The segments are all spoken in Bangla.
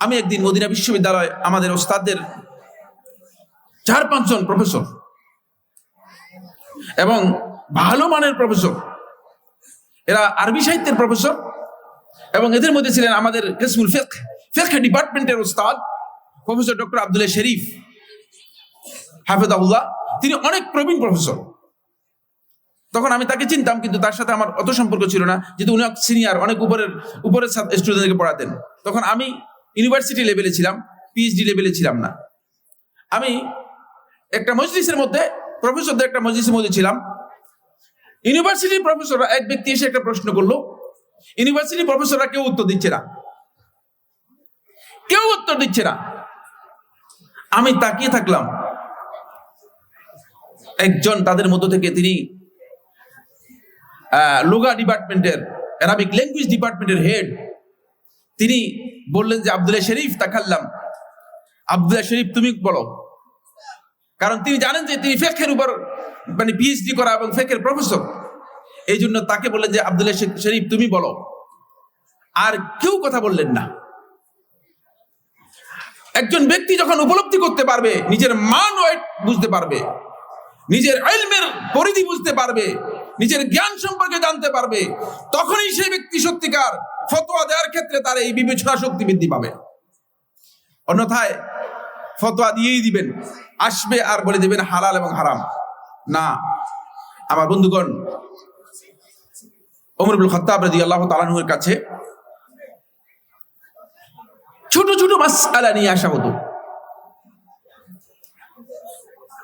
আমি একদিন মদিনা বিশ্ববিদ্যালয় আমাদের ওস্তাদদের চার পাঁচজন প্রফেসর এবং ভালো মানের প্রফেসর, এরা আরবি সাহিত্যের প্রফেসর এবং এদের মধ্যে ছিলেন আমাদের কিসমুল ফেক ফেক ডিপার্টমেন্টের ওস্তাদ প্রফেসর ডক্টর আব্দুল্লাহ শরীফ হাফেজাউল্লাহ তিনি অনেক প্রবীণ প্রফেসর। তখন আমি তাকে চিনতাম, কিন্তু তার সাথে আমার অত সম্পর্ক ছিল না, যেহেতু উনি সিনিয়র অনেক উপরের উপরের স্টুডেন্টকে পড়াতেন। তখন আমি ইউনিভার্সিটি লেভেলে ছিলাম পিএইচডি লেভেলে ছিলাম না। আমি একটা মজলিসের মধ্যে প্রফেসরদের একটা মজলিসের মধ্যে ছিলাম। ইউনিভার্সিটির প্রফেসররা এক ব্যক্তি এসে একটা প্রশ্ন করল ইউনিভার্সিটি প্রফেসররা কেউ উত্তর দিচ্ছে না। কেউ উত্তর দিচ্ছে না। আমি তাকিয়ে থাকলাম। একজন তাদের মধ্য থেকে তিনি লোগা ডিপার্টমেন্টের অ্যারাবিক ল্যাঙ্গুয়েজ ডিপার্টমেন্টের হেড তিনি বললেন যে আব্দুল্লাহ শরীফ, তাকাল্লাম। আব্দুল্লাহ শরীফ, তুমি বলো। কারণ তিনি জানেন যে তিনি ফেকের উপর মানে পিএইচডি করা এবং ফেকের প্রফেসর এই জন্য তাকে বললেন যে, আব্দুল্লাহ শরীফ, তুমি বলো। আর কেউ কথা বললেন না। একজন ব্যক্তি যখন উপলব্ধি করতে পারবে, নিজের মান ওয়েট বুঝতে পারবে, নিজের আইলমের পরিধি বুঝতে পারবে নিজের জ্ঞান সম্পর্কে জানতে পারবে, তখনই সেই ব্যক্তি সত্যিকার ফতোয়া দেওয়ার ক্ষেত্রে তার এই বিবেচনা শক্তি বৃদ্ধি পাবে। অন্যথায় ফতোয়া দিয়েই দিবেন, আসবে আর বলে দিবেন হালাল এবং হারাম। না, আমার বন্ধুগণ ওমরুল খত্তাব রাজি আল্লাহ তালানুর কাছে ছোট ছোট মাসআলা নিয়ে আসা হতো।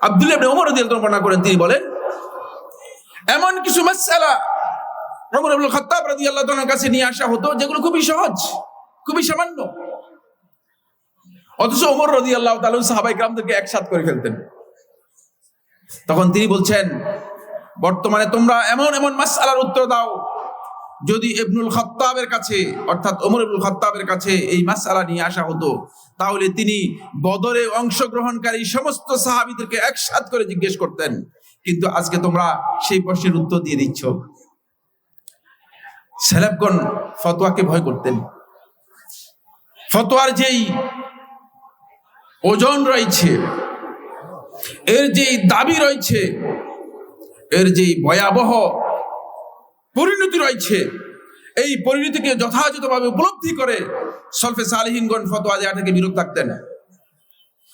আব্দুল্লাহ ওমর রাদিয়াল্লাহু বর্ণনা করেন, তিনি বলেন এমন কিছু মাসালা ওমর আব্দুল খত্তাব রাজি আল্লাহ কাছে নিয়ে আসা হতো, যেগুলো খুবই সহজ, খুবই সামান্য। অথচ ওমর রদি আল্লাহ তালন সাহাবাই গ্রামদেরকে একসাথ করে ফেলতেন। তখন তিনি বলছেন, বর্তমানে তোমরা এমন এমন মাসালার উত্তর দাও যদি ইবনুল খত্তাবের কাছে, অর্থাৎ ওমর ইবনুল খত্তাবের কাছে এই মাসআলা নিয়ে আসা হতো, তাহলে তিনি বদরে অংশগ্রহণকারী সমস্ত সাহাবিদেরকে একসাথ করে জিজ্ঞেস করতেন। কিন্তু আজকে তোমরা সেই প্রশ্নের উত্তর দিয়ে দিচ্ছ। সেলেবগণ ফতোয়াকে ভয় করতেন। ফতোয়ার যেই ওজন রয়েছে, এর যেই দাবি রয়েছে, এর যেই ভয়াবহ পরিণতি রয়েছে। এই পরিণতিকে যথাযথভাবে উপলব্ধি করে সলফে সালিহিনগণ ফতোয়া দেওয়া থেকে বিরত থাকতেন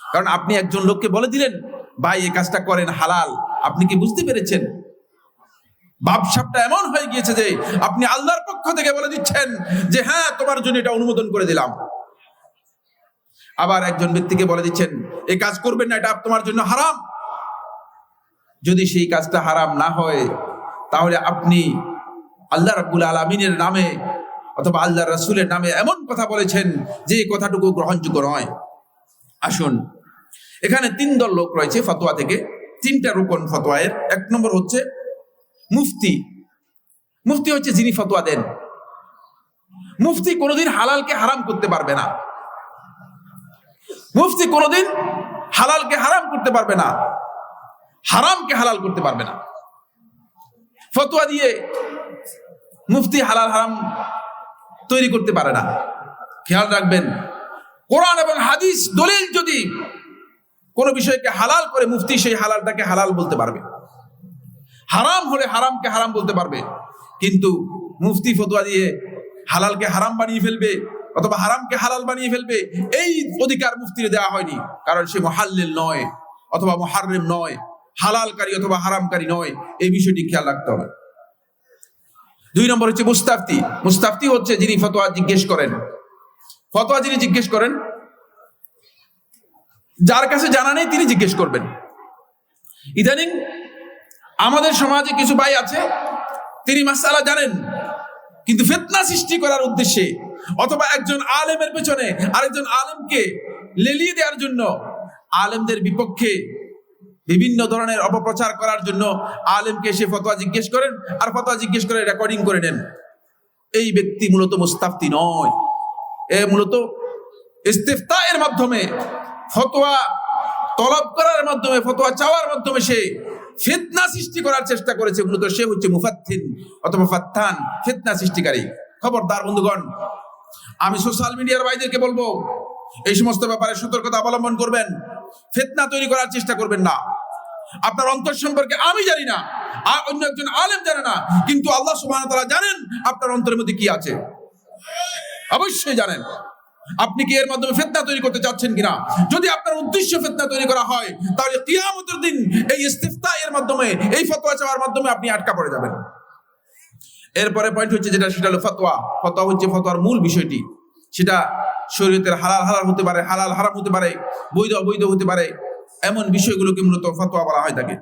কারণ আপনি একজন লোককে বলে দিলেন, ভাই, এই কাজটা করেন, হালাল। আপনি কি বুঝতে পেরেছেন? ভাবসাবটা এমন হয়ে গিয়েছে যে আপনি আল্লাহর পক্ষ থেকে বলে দিচ্ছেন যে হ্যাঁ তোমার জন্য এটা অনুমোদন করে দিলাম। আবার একজন ব্যক্তিকে বলে দিচ্ছেন এই কাজ করবেন না, এটা তোমার জন্য হারাম। যদি সেই কাজটা হারাম না হয়, তাহলে আপনি আল্লাহ রাব্বুল আলমিনের নামে অথবা আল্লাহ রাসুলের নামে এমন কথা বলেছেন যে কথাটুকু গ্রহণযোগ্য নয়। আসুন, এখানে তিন দল লোক রয়েছে ফতোয়া থেকে। তিনটা রোপণ ফতোয়ায়ের। এক নম্বর হচ্ছে মুফতি। মুফতি হচ্ছে যিনি ফতোয়া দেন। মুফতি কোনোদিন হালালকে হারাম করতে পারবে না। মুফতি কোনোদিন হালালকে হারাম করতে পারবে না। হারামকে হালাল করতে পারবে না। ফতোয়া দিয়ে মুফতি হালাল হারাম তৈরি করতে পারে না। খেয়াল রাখবেন, কোরআন এবং হাদিস দলিল যদি কোনো বিষয়কে হালাল করে, মুফতি সেই হালালটাকে হালাল বলতে পারবে। হারাম হলে হারামকে হারাম বলতে পারবে। কিন্তু মুফতি ফতোয়া দিয়ে হালালকে হারাম বানিয়ে ফেলবে অথবা হারামকে হালাল বানিয়ে ফেলবে, এই অধিকার মুফতির দেওয়া হয়নি। কারণ সে মহাল্লিল নয় অথবা মহার্রেম নয়, হালালকারী অথবা হারামকারী নয়, এই বিষয়টি খেয়াল রাখতে হবে। দুই নম্বর হচ্ছে মুস্তাফতি। মুস্তাফতি হচ্ছে যিনি ফতোয়া জিজ্ঞেস করেন। ফতোয়া যিনি জিজ্ঞেস করেন, যার কাছে জানা নেই তিনি জিজ্ঞেস করবেন। ইদানিং আমাদের সমাজে কিছু ভাই আছে, তিনি মাসালা জানেন, কিন্তু ফেতনা সৃষ্টি করার উদ্দেশ্যে অথবা একজন আলেমের পেছনে আরেকজন আলেমকে লেলিয়ে দেওয়ার জন্য আলেমদের বিপক্ষে বিভিন্ন ধরনের অপপ্রচার করার জন্য আলেমকে এসে ফতোয়া জিজ্ঞেস করেন, আর ফতোয়া জিজ্ঞেস করে রেকর্ডিং করে নেন। এই ব্যক্তি মূলত মুস্তাফতি নয়। এ মূলত ইস্তেফতা এর মাধ্যমে ফতোয়া তলব করার মাধ্যমে, ফতোয়া চাওয়ার মাধ্যমে সে ফিতনা সৃষ্টি করার চেষ্টা করেছে। মূলত সে হচ্ছে মুফাত্তিন অথবা ফাত্তান, ফিতনা সৃষ্টিকারী। খবরদার বন্ধুগণ, আমি সোশ্যাল মিডিয়ার ভাইদেরকে বলব, এই সমস্ত ব্যাপারে সতর্কতা অবলম্বন করবেন। ফেতনা তৈরি করার চেষ্টা করবেন না। আপনার অন্তর সম্পর্কে আমি জানি না, আর অন্য একজন আলেম জানে না, কিন্তু আল্লাহ ওয়া তাআলা জানেন আপনার অন্তরের মধ্যে কি আছে। অবশ্যই জানেন। আপনি কি এর মাধ্যমে ফেতনা তৈরি করতে চাচ্ছেন কিনা? যদি আপনার উদ্দেশ্য ফেতনা তৈরি করা হয়, তাহলে কিয়ামতের দিন এই ইস্তিফতা এর মাধ্যমে, এই ফতোয়া চাওয়ার মাধ্যমে আপনি আটকা পড়ে যাবেন। এরপরে পয়েন্ট হচ্ছে যেটা, সেটা হলো ফতোয়া। ফতোয়া হচ্ছে ফতোয়ার মূল বিষয়টি। সেটা শরীয়তের হালাল হালাল হতে পারে, হালাল, হারাম হতে পারে, বৈধ, অবৈধ হতে পারে। এমন বিষয়গুলোকে মূলত ফতোয়া বলা হয় থাকে